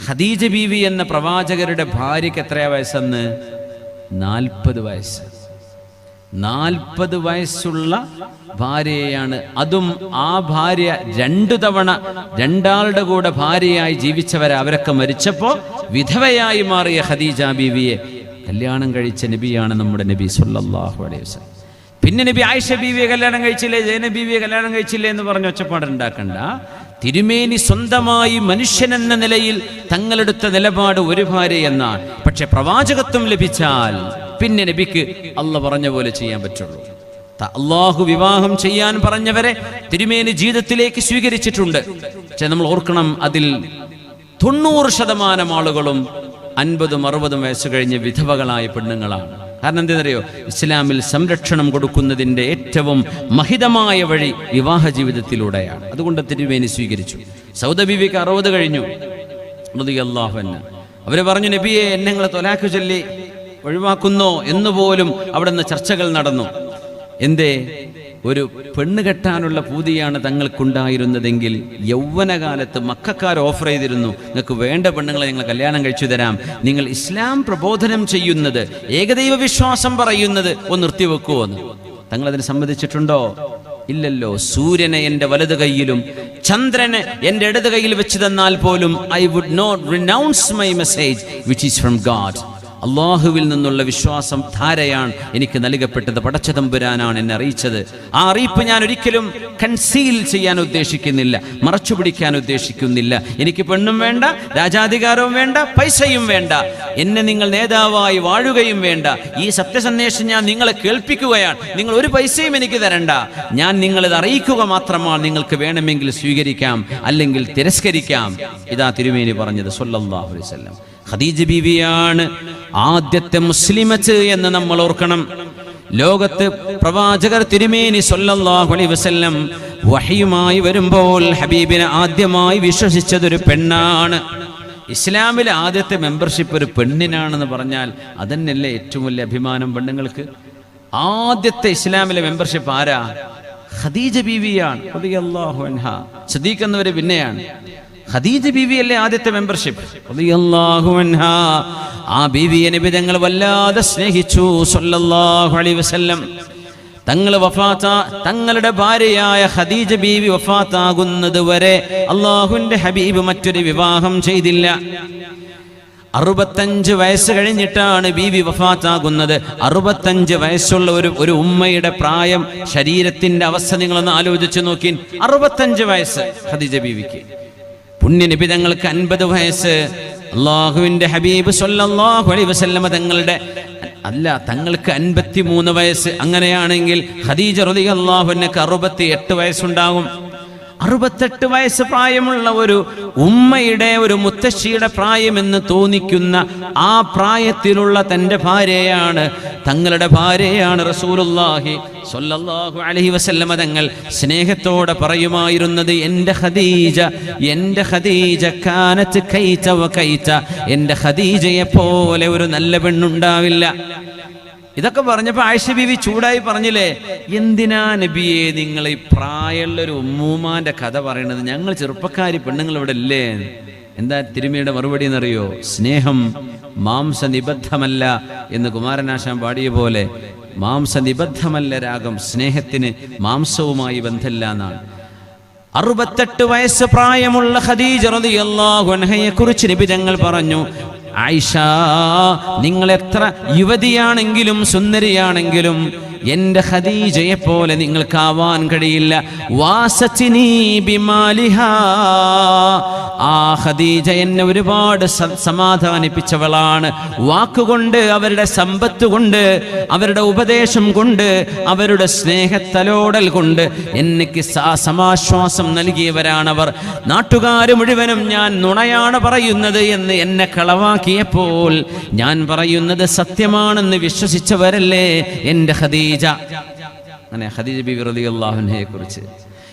ഖദീജ ബീവി എന്ന പ്രവാചകരുടെ ഭാര്യയ്ക്ക് എത്രയാ വയസ്സെന്ന്? നാൽപ്പത് വയസ്സ്. നാൽപ്പത് വയസ്സുള്ള ഭാര്യയാണ് അതും ആ ഭാര്യ രണ്ടു തവണ രണ്ടാളുടെ കൂടെ ഭാര്യയായി ജീവിച്ചവരെ അവരൊക്കെ മരിച്ചപ്പോ വിധവയായി മാറിയ ഖദീജ ബീവിയെ കല്യാണം കഴിച്ച നബിയാണ് നമ്മുടെ നബി സുല്ലാഹു അലൈഹി വസല്ലം. പിന്നെ നബി ആയിഷ ബീവിയെ കല്യാണം കഴിച്ചില്ലേ ജൈന ബീവിയെ കല്യാണം കഴിച്ചില്ലേ എന്ന് പറഞ്ഞ് ഒച്ചപ്പാടുണ്ടാക്കണ്ട തിരുമേനി സ്വന്തമായി മനുഷ്യൻ എന്ന നിലയിൽ തങ്ങളെടുത്ത നിലപാട് ഒരു ഭാര്യ എന്നാണ്. പക്ഷെ പ്രവാചകത്വം ലഭിച്ചാൽ പിന്നെ നബിക്ക് അള്ള പറഞ്ഞ പോലെ ചെയ്യാൻ പറ്റുള്ളൂ. അള്ളാഹു വിവാഹം ചെയ്യാൻ പറഞ്ഞവരെ തിരുമേനി ജീവിതത്തിലേക്ക് സ്വീകരിച്ചിട്ടുണ്ട്. പക്ഷെ നമ്മൾ ഓർക്കണം അതിൽ തൊണ്ണൂറ് ശതമാനം ആളുകളും അൻപതും അറുപതും വയസ്സ് കഴിഞ്ഞ വിധവകളായ പെണ്ണുങ്ങളാണ്. കാരണം എന്തെന്നറിയോ? ഇസ്ലാമിൽ സംരക്ഷണം കൊടുക്കുന്നതിന്റെ ഏറ്റവും മഹിതമായ വഴി വിവാഹ ജീവിതത്തിലൂടെയാണ്. അതുകൊണ്ട് തിരുവേനി സ്വീകരിച്ചു. സൗദബീവിക്ക് അറുപത് കഴിഞ്ഞു. അള്ളാഹുവന്ന അവർ പറഞ്ഞു നബിയെ എന്നെ നിങ്ങൾ ചൊല്ലി. ഒഴിവാക്കുന്നോ എന്നുപോലും അവിടെ നിന്ന് ചർച്ചകൾ നടന്നു. എന്തേ? ഒരു പെണ്ണ് കെട്ടാനുള്ള പൂതിയാണ് തങ്ങൾക്കുണ്ടായിരുന്നതെങ്കിൽ യൗവനകാലത്ത് മക്കാർ ഓഫർ ചെയ്തിരുന്നു. നിങ്ങൾക്ക് വേണ്ട പെണ്ണുങ്ങളെ ഞങ്ങൾ കല്യാണം കഴിച്ചു തരാം. നിങ്ങൾ ഇസ്ലാം പ്രബോധനം ചെയ്യുന്നത് ഏകദൈവ വിശ്വാസം പറയുന്നത് ഒന്ന് നിർത്തിവെക്കുമോ തങ്ങൾ അതിനെ സമ്മതിച്ചിട്ടുണ്ടോ? ഇല്ലല്ലോ. സൂര്യനെ എന്റെ വലത് കൈയിലും ചന്ദ്രനെ എന്റെ ഇടത് കൈയിൽ വെച്ച് തന്നാൽ പോലും I would not renounce my message which is from God അള്ളാഹുവിൽ നിന്നുള്ള വിശ്വാസം ധാരയാണ്. എനിക്ക് നൽകപ്പെട്ടത് പടച്ചതമ്പുരാനാണ് എന്നെ അറിയിച്ചത്. ആ അറിയിപ്പ് ഞാൻ ഒരിക്കലും കൺസീൽ ചെയ്യാൻ ഉദ്ദേശിക്കുന്നില്ല. മറച്ചു പിടിക്കാൻ ഉദ്ദേശിക്കുന്നില്ല. എനിക്ക് പെണ്ണും വേണ്ട രാജാധികാരവും വേണ്ട പൈസയും വേണ്ട. എന്നെ നിങ്ങൾ നേതാവായി വാഴുകയും വേണ്ട. ഈ സത്യസന്ദേശം ഞാൻ നിങ്ങളെ കേൾപ്പിക്കുകയാണ്. നിങ്ങൾ ഒരു പൈസയും എനിക്ക് തരണ്ട. ഞാൻ നിങ്ങളിത് അറിയിക്കുക മാത്രമാണ് നിങ്ങൾക്ക് വേണമെങ്കിൽ സ്വീകരിക്കാം അല്ലെങ്കിൽ തിരസ്കരിക്കാം. ഇതാ തിരുമേനി പറഞ്ഞത് വസല്ലം. ഖദീജ ബീവിയാണ് ആദ്യത്തെ മുസ്ലിമത്ത് എന്ന് നമ്മൾ ഓർക്കണം. ലോകത്ത് പ്രവാചകർ തിരുമേനി സല്ലല്ലാഹു അലൈഹി വസല്ലം വഹിയുമായി വരുമ്പോൾ ഹബീബിനെ ആദ്യമായി വിശ്വസിച്ചതൊരു പെണ്ണാണ്. ഇസ്ലാമിലെ ആദ്യത്തെ മെമ്പർഷിപ്പ് ഒരു പെണ്ണിനാണെന്ന് പറഞ്ഞാൽ അതന്നെയല്ലേ ഏറ്റവും വലിയ അഭിമാനം പെണ്ണുങ്ങൾക്ക്? ആദ്യത്തെ ഇസ്ലാമിലെ മെമ്പർഷിപ്പ് ആരാ? ഖദീജ ബീവിയാണ് സദീഖ് എന്നവര് പിന്നെയാണ്. ഖദീജ ബീവിയല്ലേ ആദ്യത്തെ മെമ്പർഷിപ്പ് ആ ബീവിയെ നബി തങ്ങൾ വല്ലാതെ സ്നേഹിച്ചു സല്ലല്ലാഹു അലൈഹി വസല്ലം. തങ്ങൾ വഫാത്ത തങ്ങളുടെ ഭാര്യയായ ഖദീജ ബീവി വഫാത്താകുന്നത് വരെ അള്ളാഹുവിന്റെ ഹബീബ് മറ്റൊരു വിവാഹം ചെയ്തില്ല. അറുപത്തഞ്ച് വയസ്സ് കഴിഞ്ഞിട്ടാണ് ബീവി വഫാത്താകുന്നത്. അറുപത്തഞ്ച് വയസ്സുള്ള ഒരു ഒരു ഉമ്മയുടെ പ്രായം ശരീരത്തിന്റെ അവസ്ഥ നിങ്ങളൊന്ന് ആലോചിച്ച് നോക്കി അറുപത്തഞ്ച് വയസ്സ് ഖദീജ ബീവിക്ക്. പുണ്യനബി തങ്ങൾക്ക് അൻപത് വയസ്സ്. അള്ളാഹുവിന്റെ ഹബീബ് സൊല്ലാഹു അലൈഹി വസല്ലമ തങ്ങളുടെ അല്ല തങ്ങൾക്ക് അൻപത്തി മൂന്ന് വയസ്സ്. അങ്ങനെയാണെങ്കിൽ ഖദീജ അള്ളാഹുവിനൊക്കെ അറുപത്തി എട്ട് വയസ്സുണ്ടാകും. അറുപത്തെട്ട് വയസ്സ് പ്രായമുള്ള ഒരു ഉമ്മയുടെ ഒരു മുത്തശ്ശിയുടെ പ്രായമെന്ന് തോന്നിക്കുന്ന ആ പ്രായത്തിലുള്ള തന്റെ ഭാര്യയാണ് തങ്ങളുടെ ഭാര്യയാണ് റസൂലുള്ളാഹി സ്വല്ലല്ലാഹു അലൈഹി വസല്ലമ തങ്ങൾ സ്നേഹത്തോടെ പറയുമായിരുന്നത് എന്റെ ഖദീജ എന്റെ ഖദീജ കാനത്ത് കൈച്ച കൈത എന്റെ ഖദീജയെ പോലെ ഒരു നല്ല പെണ്ണുണ്ടാവില്ല. ഇതൊക്കെ പറഞ്ഞപ്പോ ആയിഷ ബീവി ചൂടായി പറഞ്ഞില്ലേ? എന്തിനാ നബിയെ നിങ്ങൾ ഈ പ്രായമുള്ള ഒരു ഉമ്മൂമാന്റെ കഥ പറയണത്? ഞങ്ങൾ ചെറുപ്പക്കാരി പെണ്ണുങ്ങൾ ഇവിടെ ഇല്ലേ? എന്താ തിരുമിയുടെ മറുപടി എന്നറിയോ? സ്നേഹം മാംസ നിബദ്ധമല്ല എന്ന് കുമാരനാശാൻ പാടിയ പോലെ മാംസ നിബദ്ധമല്ല രാഗം സ്നേഹത്തിന് മാംസവുമായി ബന്ധമില്ല എന്നാണ്. അറുപത്തെട്ട് വയസ്സ് പ്രായമുള്ള ഖദീജ റളിയല്ലാഹു അൻഹയെ കുറിച്ച് നബി തങ്ങൾ പറഞ്ഞു ആയിഷ നിങ്ങൾ എത്ര യുവതിയാണെങ്കിലും സുന്ദരിയാണെങ്കിലും എന്റെ ഖദീജയെ പോലെ നിങ്ങൾക്കാവാൻ കഴിയില്ല. ആ ഖദീജ എന്നെ ഒരുപാട് സമാധാനിപ്പിച്ചവളാണ്. വാക്കുകൊണ്ട് അവരുടെ സമ്പത്ത് കൊണ്ട് അവരുടെ ഉപദേശം കൊണ്ട് അവരുടെ സ്നേഹത്തലോടൽ കൊണ്ട് എനിക്ക് സമാശ്വാസം നൽകിയവരാണവർ. നാട്ടുകാർ മുഴുവനും ഞാൻ നുണയാണ് പറയുന്നത് എന്ന് എന്നെ കളവാക്കിയപ്പോൾ ഞാൻ പറയുന്നത് സത്യമാണെന്ന് വിശ്വസിച്ചവരല്ലേ എന്റെ ഖദീജ? അങ്ങനെ ഖദീജ ബി റളിയല്ലാഹുവിനെ കുറിച്ച്.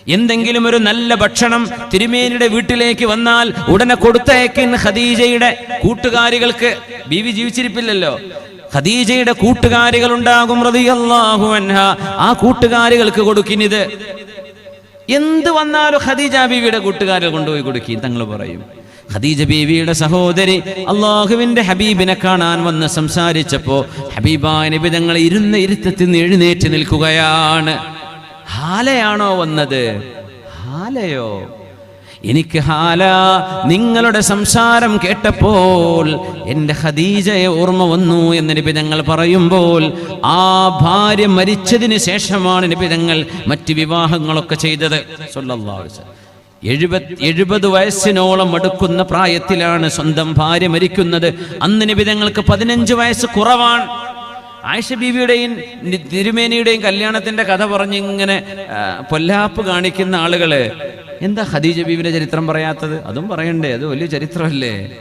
എന്തെങ്കിലും ഒരു നല്ല ഭക്ഷണം തിരുമേനിയുടെ വീട്ടിലേക്ക് വന്നാൽ ഉടനെ കൊടുത്തേക്കിൻ ഖദീജയുടെ കൂട്ടുകാരികൾക്ക്. ബീവി ജീവിച്ചിരിപ്പില്ലല്ലോ. ഖദീജയുടെ കൂട്ടുകാരികൾ ഉണ്ടാകും റതിയല്ലാഹു അൻഹ. ആ കൂട്ടുകാരികൾക്ക് കൊടുക്കിനിത്. എന്ത് വന്നാലും ഖദീജ ബീവിയുടെ കൂട്ടുകാരികൾ കൊണ്ടുപോയി കൊടുക്കി. തങ്ങൾ പറയും. ഖദീജ ബീവിയുടെ സഹോദരി അള്ളാഹുവിന്റെ ഹബീബിനെ കാണാൻ വന്ന് സംസാരിച്ചപ്പോ ഹബീബായ നബി തങ്ങൾ ഇരുന്ന ഇരുത്തത്തിൽ നിന്ന് എഴുന്നേറ്റ് നിൽക്കുകയാണ്. ഹാലയാണോ വന്നത്? ഹാലയോ? എനിക്ക് ഹാല നിങ്ങളുടെ സംസാരം കേട്ടപ്പോൾ എന്റെ ഖദീജയെ ഓർമ്മ വന്നു എന്ന് നിബിതങ്ങൾ പറയുമ്പോൾ ആ ഭാര്യ മരിച്ചതിന് ശേഷമാണ് നിബിതങ്ങൾ മറ്റ് വിവാഹങ്ങളൊക്കെ ചെയ്തത്. സൊല്ലാ. എഴുപത് എഴുപത് വയസ്സിനോളം അടുക്കുന്ന പ്രായത്തിലാണ് സ്വന്തം ഭാര്യ മരിക്കുന്നത്. അന്ന് നിബിതങ്ങൾക്ക് പതിനഞ്ച് വയസ്സ് കുറവാണ്. ആയിഷ ബീവിയുടെയും തിരുമേനിയുടെയും കല്യാണത്തിന്റെ കഥ പറഞ്ഞ് ഇങ്ങനെ പൊല്ലാപ്പ് കാണിക്കുന്ന ആളുകൾ എന്താ ഖദീജ ബീവിന്റെ ചരിത്രം പറയാത്തത്? അതും പറയണ്ടേ അത് വലിയ ചരിത്രമല്ലേ?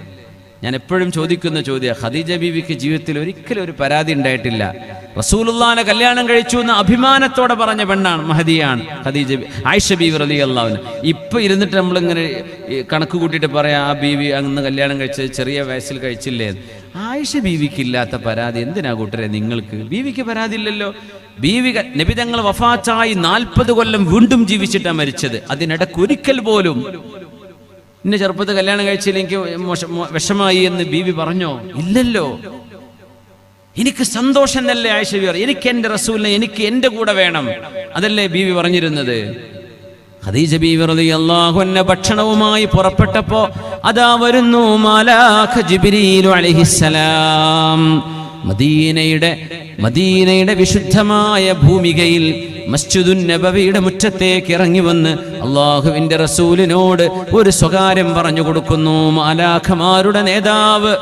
ഞാൻ എപ്പോഴും ചോദിക്കുന്ന ചോദ്യം ഖദീജ ബീവിക്ക് ജീവിതത്തിൽ ഒരിക്കലും ഒരു പരാതി ഉണ്ടായിട്ടില്ല. റസൂലുല്ലാനെ കല്യാണം കഴിച്ചു എന്ന് അഭിമാനത്തോടെ പറഞ്ഞ പെണ്ണാണ് മഹദിയാണ് ഖദീജ ആയിഷ ബീവി റലി അള്ളാവിന് ഇപ്പൊ ഇരുന്നിട്ട് നമ്മളിങ്ങനെ കണക്ക് കൂട്ടിയിട്ട് പറയാം ആ ബീവി അന്ന് കല്യാണം കഴിച്ചത് ചെറിയ വയസ്സിൽ കഴിച്ചില്ലേ ആയിഷ ബീവിക്ക് ഇല്ലാത്ത പരാതി എന്തിനാ കൂട്ടരെ നിങ്ങൾക്ക്? ബീവിക്ക് പരാതി ഇല്ലല്ലോ ബീവി നബി തങ്ങൾ വഫാത്തായി നാൽപ്പത് കൊല്ലം വീണ്ടും ജീവിച്ചിട്ടാണ് മരിച്ചത്. അതിനിടയ്ക്ക് ഒരിക്കൽ പോലും ഇന്ന ചെറുപ്പത്തിൽ കല്യാണം കഴിച്ചില്ല എനിക്ക് വിഷമായി എന്ന് ബീവി പറഞ്ഞോ? ഇല്ലല്ലോ. എനിക്ക് സന്തോഷം എന്നല്ലേ ആയിഷ എനിക്ക് എന്റെ റസൂലിനെ എനിക്ക് എന്റെ കൂടെ വേണം. അതല്ലേ ബീവി പറഞ്ഞിരുന്നത്? ഖദീജ റളിയല്ലാഹു അൻഹ ഭക്ഷണവുമായി പുറപ്പെട്ടപ്പോ അതാ വരുന്നു മാലാഖ ജിബ്രീൽ അലൈഹിസ്സലാം. മദീനയുടെ മദീനയുടെ വിശുദ്ധമായ ഭൂമികയിൽ മസ്ജിദുൻ നബവിയുടെ മുറ്റത്തേക്ക് ഇറങ്ങി വന്ന് അള്ളാഹുവിന്റെ റസൂലിനോട് ഒരു സ്വകാര്യം പറഞ്ഞു കൊടുക്കുന്നു. മാലാഖമാരുടെ നേതാവ്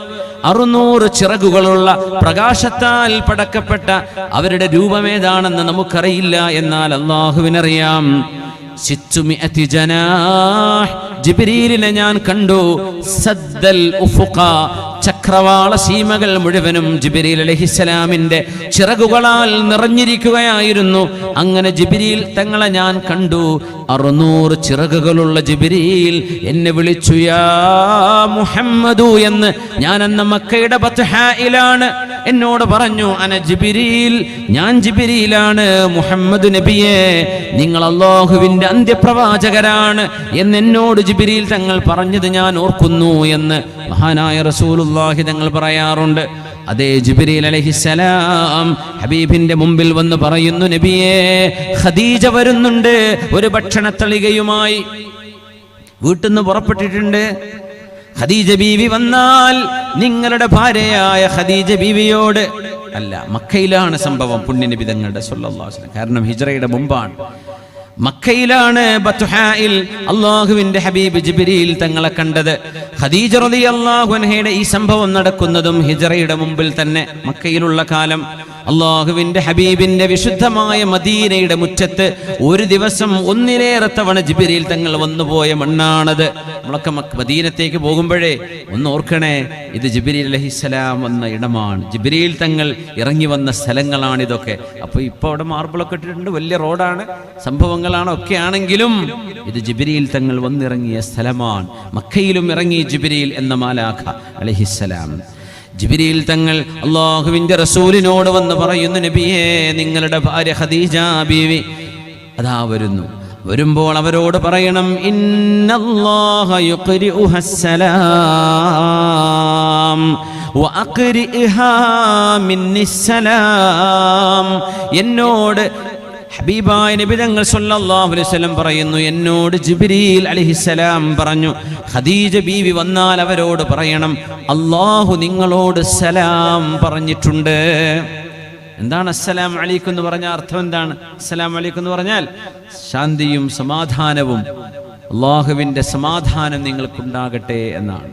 അറുന്നൂറ് ചിറകുകളുള്ള പ്രകാശത്താൽ പടക്കപ്പെട്ട അവരുടെ രൂപമേതാണെന്ന് നമുക്കറിയില്ല എന്നാൽ അള്ളാഹുവിനറിയാം. ജിബിരിലിനെ ഞാൻ കണ്ടു. സദ്ദൽ ഉഫുഖ ചക്രവാള സീമകൾ മുഴുവനും ജിബിരിൽ അലഹിസ്സലാമിന്റെ ചിറകുകളാൽ നിറഞ്ഞിരിക്കുകയായിരുന്നു. അങ്ങനെ ജിബിരിയിൽ തങ്ങളെ ഞാൻ കണ്ടു. അറുന്നൂറ് ചിറകുകളുള്ള ജിബിരിയിൽ എന്നെ വിളിച്ചു യാ മുഹമ്മദു എന്ന്. ഞാൻ അന്ന് മക്കയുടെ ബത്ത്ഹായിലാണ് എന്നോട് പറഞ്ഞു അന ജിബിരിയിൽ ഞാൻ ജിബിരിയിലാണ്. മുഹമ്മദ് നബിയെ നിങ്ങൾ അള്ളാഹുവിന്റെ അന്ത്യപ്രവാചകരാണ് എന്ന് എന്നോട് ജിബിരിയിൽ തങ്ങൾ പറഞ്ഞത് ഞാൻ ഓർക്കുന്നു എന്ന് മഹാനായ റസൂലുള്ളാഹി തങ്ങൾ പറയാറുണ്ട്. അതേ ജിബിരിൽ അലഹിസലാം ഹബീബിന്റെ മുമ്പിൽ വന്ന് പറയുന്നു നബിയേ ഖദീജ വരുന്നുണ്ട്. ഒരു ഭക്ഷണത്തളികയുമായി വീട്ടിൽ നിന്ന് പുറപ്പെട്ടിട്ടുണ്ട്. ഖദീജ ബീവി വന്നാൽ നിങ്ങളുടെ ഭാര്യയായ ഖദീജ ബീവിയോട് അല്ല മക്കയിലാണ് സംഭവം പുണ്യനബി തങ്ങളുടെ സ്വല്ലല്ലാഹു അലൈഹി വസല്ലം. കാരണം ഹിജ്റയുടെ മുമ്പാണ്. മക്കയിലാണ് ബത്ഹായിൽ അള്ളാഹുവിന്റെ ഹബീബ് ജിബിരിയിൽ തങ്ങളെ കണ്ടത്. ഖദീജ റളിയല്ലാഹു അൻഹയുടെ ഈ സംഭവം നടക്കുന്നതും ഹിജറയുടെ മുമ്പിൽ തന്നെ മക്കയിലുള്ള കാലം. അള്ളാഹുവിന്റെ ഹബീബിന്റെ വിശുദ്ധമായ മദീനയുടെ മുറ്റത്ത് ഒരു ദിവസം ഒന്നിലേറെ തവണ ജിബിരിയിൽ തങ്ങൾ വന്നുപോയ മണ്ണാണത്. നമ്മളൊക്കെ മദീനത്തേക്ക് പോകുമ്പോഴേ ഒന്ന് ഓർക്കണേ ഇത് ജിബിരി അലഹിസ്സലാം വന്ന ഇടമാണ്. ജിബിരിയിൽ തങ്ങൾ ഇറങ്ങി വന്ന സ്ഥലങ്ങളാണ് ഇതൊക്കെ അപ്പൊ ഇപ്പൊ അവിടെ മാർബിളൊക്കെ ഇട്ടിട്ടുണ്ട് വലിയ റോഡാണ്. സംഭവങ്ങളാണ് ഒക്കെ ആണെങ്കിലും ഇത് ജിബിരിയിൽ തങ്ങൾ വന്നിറങ്ങിയ സ്ഥലമാണ്. മക്കയിലും ഇറങ്ങി ജിബിരിയിൽ എന്ന മാലാഖ അലഹിസ്സലാം ജിബിരിയിൽ തങ്ങൾ അള്ളാഹുവിന്റെ റസൂലിനോട് വന്ന് പറയുന്നു നബിയേ നിങ്ങളുടെ ഭാര്യ ഹദീജ ബീവി അതാ വരുന്നു. വരുമ്പോൾ അവരോട് പറയണം ഇന്നല്ലാഹ യുഖ്രിഉഹ സലാം വഅഖ്രിഇഹാ മിന്നിസ്സലാം എന്നോട് ഹബീബായ നബി തങ്ങൾ സല്ലല്ലാഹു അലൈഹി വസല്ലം പറയുന്നു എന്നോട് ജിബ്രീൽ അലൈഹിസ്സലാം പറഞ്ഞു ഖദീജ ബീവി വന്നാൽ അവരോട് പറയണം അള്ളാഹു നിങ്ങളോട് സലാം പറഞ്ഞിട്ടുണ്ട്. എന്താണ് അസ്സലാം അലൈക്കും എന്ന് പറഞ്ഞ അർത്ഥം എന്താണ്? അസ്സലാം അലൈക്കും എന്ന് പറഞ്ഞാൽ ശാന്തിയും സമാധാനവും അള്ളാഹുവിന്റെ സമാധാനം നിങ്ങൾക്കുണ്ടാകട്ടെ എന്നാണ്.